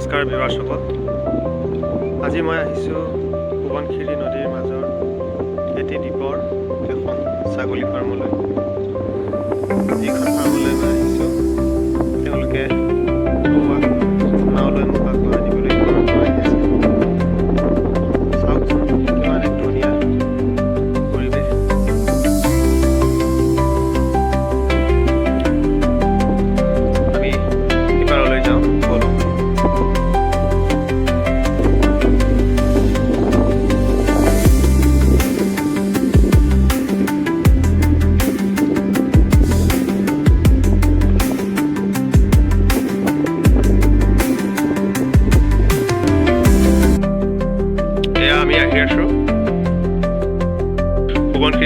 নমস্কাৰ বিবাসকল আজি মই আহিছোঁ সোৱণশিৰি নদীৰ মাজৰ খেতি দ্বীপৰ এখন ছাগলী ফাৰ্মলৈ। যিখন ফাৰ্মলৈ মই আহিছোঁ, তেওঁলোকে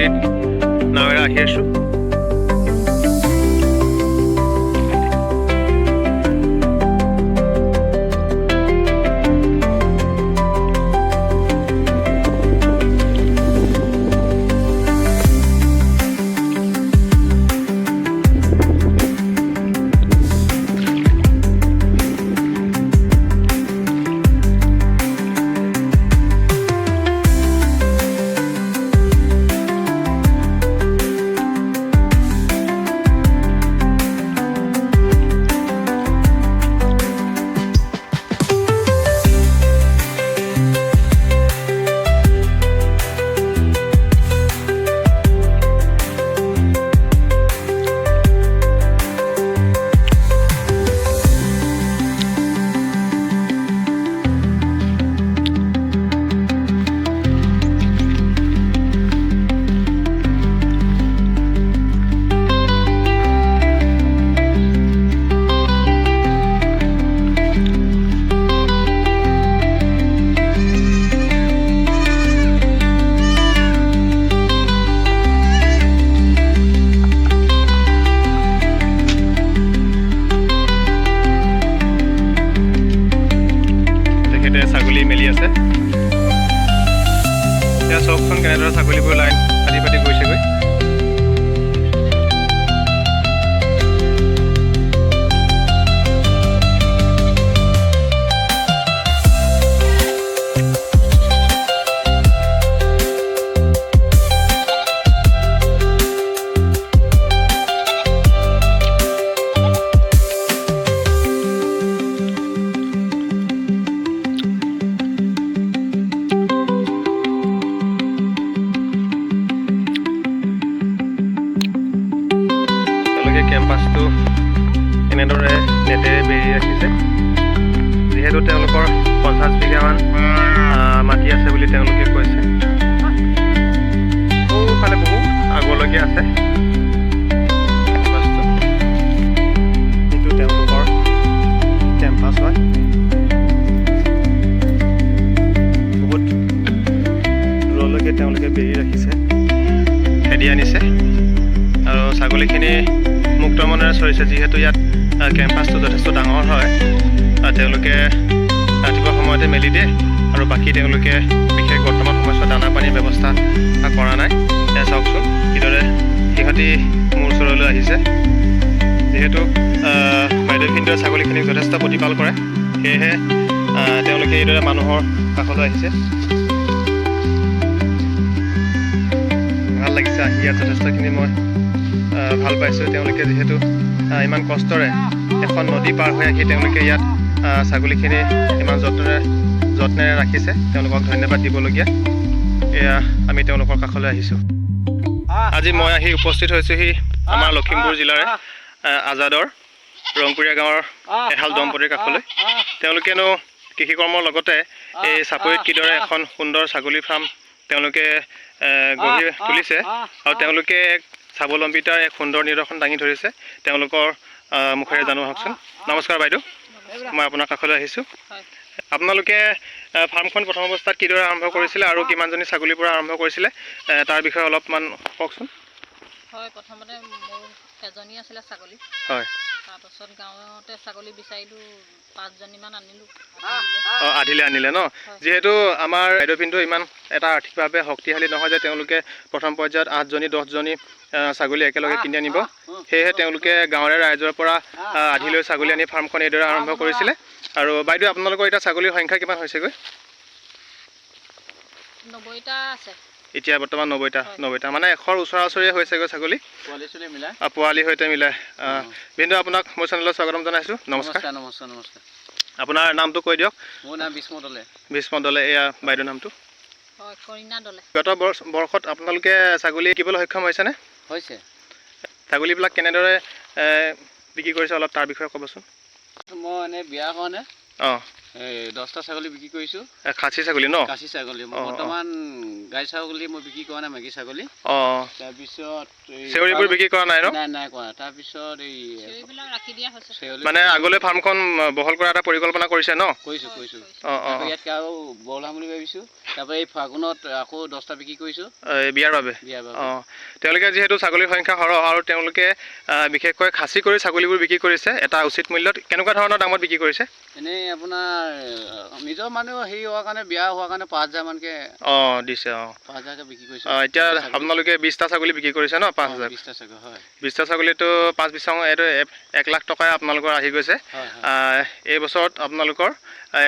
সোৱণশিৰিত নাৱেৰে আহি আছোঁ চাওকচোন কেনেদৰে ছাগলীবোৰ লাইন পাতি পাতি গৈছেগৈ। এনেদৰে নেটেৰে বেৰি ৰাখিছে। যিহেতু তেওঁলোকৰ পঞ্চাছ বিঘামান মাটি আছে বুলি তেওঁলোকে কৈছে। সৌফালে বহুত আগলৈকে আছে। যিহেতু ইয়াত কেম্পাছটো যথেষ্ট ডাঙৰ হয় তেওঁলোকে ৰাতিপুৱা সময়তে মেলি দিয়ে আৰু বাকী তেওঁলোকে বিশেষ বৰ্তমান সময়ছোৱাত দানা পানীৰ ব্যৱস্থা কৰা নাই। এয়া চাওকচোন কিদৰে সিহঁতি মোৰ ওচৰলৈ আহিছে। যিহেতু আহ, বাইদেউখিনিয়ে ছাগলীখিনিক যথেষ্ট প্ৰতিপাল কৰে সেয়েহে তেওঁলোকে এইদৰে মানুহৰ কাষলৈ আহিছে। ভালো লাগিছে আহি ইয়াত যথেষ্টখিনি মই ভালো পাইছোঁ। তেওঁলোকে যিহেতু ইমান কষ্টৰে এখন নদী পাৰ হৈ আহি তেওঁলোকে ইয়াত ছাগলীখিনি ইমান যত্নেৰে যত্নেৰে ৰাখিছে। তেওঁলোকক ধন্যবাদ দিবলগীয়া। এয়া আমি তেওঁলোকৰ কাষলৈ আহিছোঁ। আজি মই আহি উপস্থিত হৈছোঁহি আমাৰ লখিমপুৰ জিলাৰে আজাদৰ, ৰংপুৰীয়া গাঁৱৰ এহাল দম্পতীৰ কাষলৈ। তেওঁলোকেনো কৃষি কৰ্মৰ লগতে এই চাপৰিত কিদৰে এখন সুন্দৰ ছাগলী ফাৰ্ম তেওঁলোকে গঢ়ি তুলিছে। আৰু তেওঁলোকে স্বাৱলম্বিতাৰ এক সুন্দৰ নিদৰ্শন দাঙি ধৰিছে। তেওঁলোকৰ মুখেৰে জানো আহকচোন নমস্কাৰ বাইদেউ। মই আপোনাৰ কাষলৈ আহিছোঁ। আপোনালোকে ফাৰ্মখন প্ৰথম অৱস্থাত কিদৰে আৰম্ভ কৰিছিলে আৰু কিমানজনী ছাগলীৰ পৰা আৰম্ভ কৰিছিলে তাৰ বিষয়ে অলপমান কওকচোন। হয় প্ৰথমতে মোৰ এজনী আছিলে ছাগলী। হয়। তাৰপাছত গাঁৱতে ছাগলী বিচাৰিলোঁ পাঁচজনীমান আনিলোঁ। অঁ আধিলে আনিলে ন? যিহেতু আমাৰ ৰাইডৰপিনটো ইমান এটা আৰ্থিকভাৱে শক্তিশালী নহয় যে তেওঁলোকে প্ৰথম পৰ্যায়ত আঠজনী দহজনী ছাগলী একেলগে কিনি আনিব। সেয়েহে তেওঁলোকে গাঁৱৰে ৰাইজৰ পৰা আহ, আধিলৈ ছাগলী আনি ফাৰ্মখন এইদৰে আৰম্ভ কৰিছিলে। আৰু বাইদেউ আপোনালোকৰ এতিয়া ছাগলীৰ সংখ্যা কিমান হৈছেগৈ? নব্বৈটা আছে। এতিয়া বৰ্তমান নব্বৈটা। নব্বৈটা। মানে এশৰ ওচৰা ওচৰিয়ে হৈছেগৈ ছাগলী। পোৱালি চোৱালি মিলাই? আৰু পোৱালি সৈতে মিলাই। বিন্দু আপোনাক মোৰ চেনেলত স্বাগতম জনাইছোঁ। নমস্কাৰ। নমস্কাৰ নমস্কাৰ আপোনাৰ নামটো কৈ দিয়ক। মোৰ নাম বিষ্ণু দলে। ভীষ্ম দলে এয়া বাইদেউৰ নামটো। গত বৰ্ষ বৰ্ষত আপোনালোকে ছাগলী কিবলৈ সক্ষম হৈছেনে? হৈছে। ছাগলীবিলাক কেনেদৰে বিক্ৰী কৰিছে অলপ তাৰ বিষয়ে ক'বচোন। মই এনেই বিয়াৰ কাৰণে অঁ। দহটা ছাগলী বিক্ৰী কৰিছোঁ। খাচী ছাগলী ন? কাঁচি ছাগলী। বৰ্তমান গাই ছাগলী মই বিক্ৰী কৰা নাই মাইকী ছাগলী। অঁ। তাৰপিছত চেউৰীবোৰ বিক্ৰী কৰা নাই ন? নাই নাই কৰা। তাৰপিছত এই মানে আগলৈ ফাৰ্মখন বহল কৰা এটা পৰিকল্পনা কৰিছে ন? কৰিছোঁ কৰিছোঁ। অঁ অঁ ইয়াতকৈ আৰু বঢ়াম বুলি ভাবিছোঁ। তাৰপৰা এই ফাগুনত আকৌ দহটা বিক্ৰী কৰিছোঁ। বিয়াৰ বাবে? বিয়াৰ বাবে। অঁ। তেওঁলোকে যিহেতু ছাগলীৰ সংখ্যা সৰহ আৰু তেওঁলোকে বিশেষকৈ খাচী কৰি ছাগলীবোৰ বিক্ৰী কৰিছে এটা উচিত মূল্যত কেনেকুৱা ধৰণৰ দামত বিক্ৰী কৰিছে? এনেই আপোনাৰ নিজৰ মানুহ হেৰি হোৱাৰ কাৰণে বিয়া হোৱাৰ কাৰণে পাঁচ হাজাৰ মানকৈ অঁ দিছে অঁ। পাঁচ হাজাৰকৈ বিক্ৰী কৰিছোঁ। অঁ এতিয়া ছাগলী। আপোনালোকে বিছটা ছাগলী বিক্ৰী কৰিছে ন পাঁচ হাজাৰ? বিশটা ছাগলী হয়। বিছটা ছাগলীটো পাঁচ বিছং এইটো এক- লাখ টকাই আপোনালোকৰ আহি গৈছে। এই বছৰত আপোনালোকৰ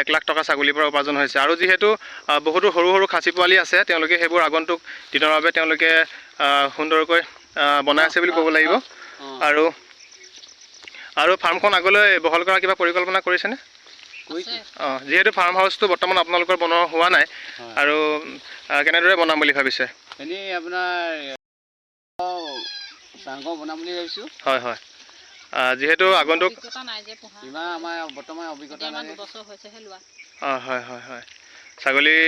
এক লাখ টকা ছাগলীৰ পৰা উপাৰ্জন হৈছে। আৰু যিহেতু বহুতো সৰু সৰু খাচী পোৱালি আছে তেওঁলোকে সেইবোৰ আগন্তুক দিনৰ বাবে তেওঁলোকে সুন্দৰকৈ বনাই আছে বুলি ক'ব লাগিব। আৰু আৰু ফাৰ্মখন আগলৈ বহল কৰাৰ কিবা পৰিকল্পনা কৰিছেনে? অঁ যিহেতু ফাৰ্ম হাউচটো বৰ্তমান আপোনালোকৰ বনোৱা হোৱা নাই হয়। আৰু কেনেদৰে বনাম বুলি ভাবিছে? এনেই আপোনাৰ চাংঘৰ বনাম বুলি ভাবিছোঁ। হয় হয়। যিহেতু আগন্তুক অভিজ্ঞতা নাই যে পোহা ইমান আমাৰ বৰ্তমান অভিজ্ঞতা নাই অঁ হয় হয় হয়। ছাগলীৰ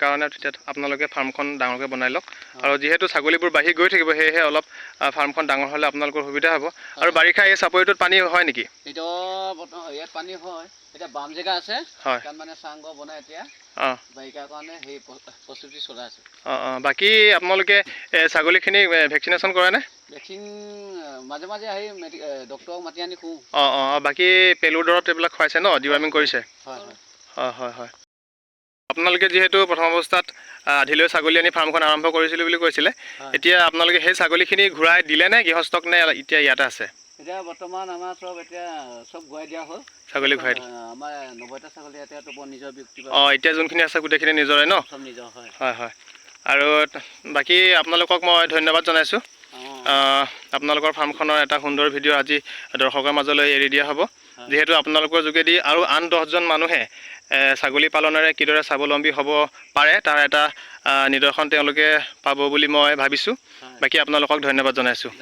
কাৰণে তেতিয়া আপোনালোকে ফাৰ্মখন ডাঙৰকৈ বনাই লওক। আৰু যিহেতু ছাগলীবোৰ বাঢ়ি গৈ থাকিব সেয়েহে অলপ ফাৰ্মখন ডাঙৰ হ'লে আপোনালোকৰ সুবিধা হ'ব। আৰু বাৰিষা এই চাপৰিটোত পানী হয় নেকি? ইয়াত পানী হয়। এতিয়া বাম জেগা আছে। হয়। মানে চাংঘৰ বনাই এতিয়া। অঁ। বাৰিষাৰ কাৰণে সেই প্ৰস্তুতি চলাই আছে। অঁ অঁ। বাকী আপোনালোকে ছাগলীখিনি ভেকচিনেশ্যন কৰেনে ভেকচিন মাজে মাজে আহি মেডি ডক্তৰক মাতি আনি খুওঁ অঁ অঁ। অঁ, বাকী পেলুৰ দৰৱ এইবিলাক খুৱাইছে ন? ডিৱাৰ্মিং কৰিছে? হয় হয়। হয় হয় হয়। আপোনালোকে যিহেতু প্ৰথম অৱস্থাত আধিলৈ ছাগলী আনি ফাৰ্মখন আৰম্ভ কৰিছিলোঁ বুলি কৈছিলে। এতিয়া আপোনালোকে সেই ছাগলীখিনি ঘূৰাই দিলে নে গৃহস্থক নে এতিয়া ইয়াতে আছে? এতিয়া বৰ্তমান আমাৰ চব এতিয়া চব ঘূৰাই দিয়া হ'ল। ছাগলী ঘূৰাই আহ, আমাৰ নব্বৈটা ছাগলী এতিয়া নিজৰ ব্যক্তি অঁ এতিয়া যোনখিনি আছে গোটেইখিনি নিজৰে ন? নিজৰ হয়। হয় হয়। আৰু বাকী আপোনালোকক মই ধন্যবাদ জনাইছোঁ। আপোনালোকৰ ফাৰ্মখনৰ এটা সুন্দৰ ভিডিঅ' আজি দৰ্শকৰ মাজলৈ এৰি দিয়া হ'ব। যিহেতু আপোনালোকৰ যোগেদি আৰু আন দহজন মানুহে ছাগলী পালনেৰে কিদৰে স্বাৱলম্বী হ'ব পাৰে তাৰ এটা নিদৰ্শন তেওঁলোকে পাব বুলি মই ভাবিছোঁ। বাকী আপোনালোকক ধন্যবাদ জনাইছোঁ।